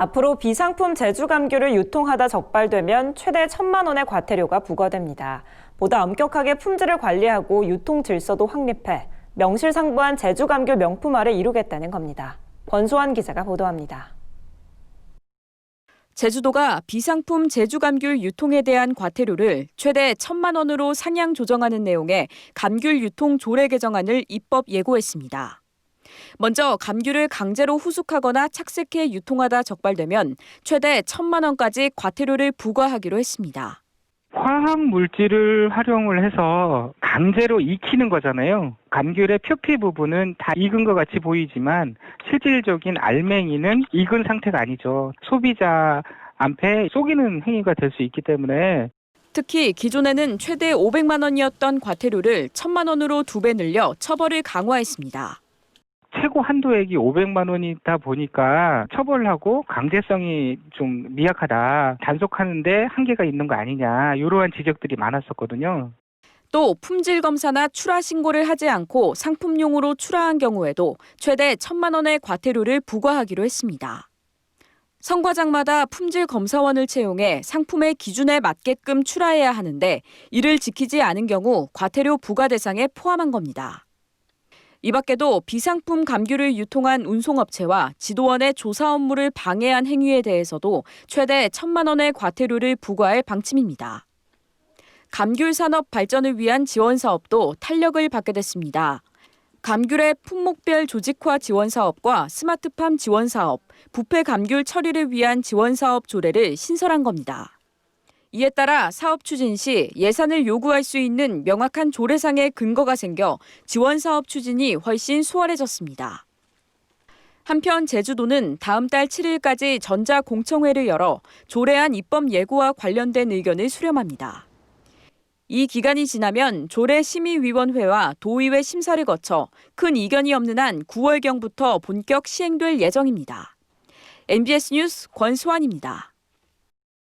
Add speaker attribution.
Speaker 1: 앞으로 비상품 제주 감귤을 유통하다 적발되면 최대 천만 원의 과태료가 부과됩니다. 보다 엄격하게 품질을 관리하고 유통 질서도 확립해 명실상부한 제주 감귤 명품화를 이루겠다는 겁니다. 권소환 기자가 보도합니다.
Speaker 2: 제주도가 비상품 제주 감귤 유통에 대한 과태료를 최대 천만 원으로 상향 조정하는 내용의 감귤 유통 조례 개정안을 입법 예고했습니다. 먼저 감귤을 강제로 후숙하거나 착색해 유통하다 적발되면 최대 천만 원까지 과태료를 부과하기로 했습니다.
Speaker 3: 화학 물질을 활용을 해서 강제로 익히는 거잖아요. 감귤의 표피 부분은 다 익은 것 같이 보이지만 실질적인 알맹이는 익은 상태가 아니죠. 소비자한테 속이는 행위가 될 수 있기 때문에
Speaker 2: 특히 기존에는 최대 500만 원이었던 과태료를 1000만 원으로 두 배 늘려 처벌을 강화했습니다.
Speaker 3: 최고 한도액이 500만 원이다 보니까 처벌하고 강제성이 좀 미약하다. 단속하는데 한계가 있는 거 아니냐. 이러한 지적들이 많았었거든요.
Speaker 2: 또 품질 검사나 출하 신고를 하지 않고 상품용으로 출하한 경우에도 최대 1천만 원의 과태료를 부과하기로 했습니다. 성과장마다 품질 검사원을 채용해 상품의 기준에 맞게끔 출하해야 하는데 이를 지키지 않은 경우 과태료 부과 대상에 포함한 겁니다. 이 밖에도 비상품 감귤을 유통한 운송업체와 지도원의 조사 업무를 방해한 행위에 대해서도 최대 1천만 원의 과태료를 부과할 방침입니다. 감귤 산업 발전을 위한 지원 사업도 탄력을 받게 됐습니다. 감귤의 품목별 조직화 지원 사업과 스마트팜 지원 사업, 부패 감귤 처리를 위한 지원 사업 조례를 신설한 겁니다. 이에 따라 사업 추진 시 예산을 요구할 수 있는 명확한 조례상의 근거가 생겨 지원 사업 추진이 훨씬 수월해졌습니다. 한편 제주도는 다음 달 7일까지 전자공청회를 열어 조례안 입법 예고와 관련된 의견을 수렴합니다. 이 기간이 지나면 조례 심의위원회와 도의회 심사를 거쳐 큰 이견이 없는 한 9월경부터 본격 시행될 예정입니다. MBS 뉴스 권수환입니다.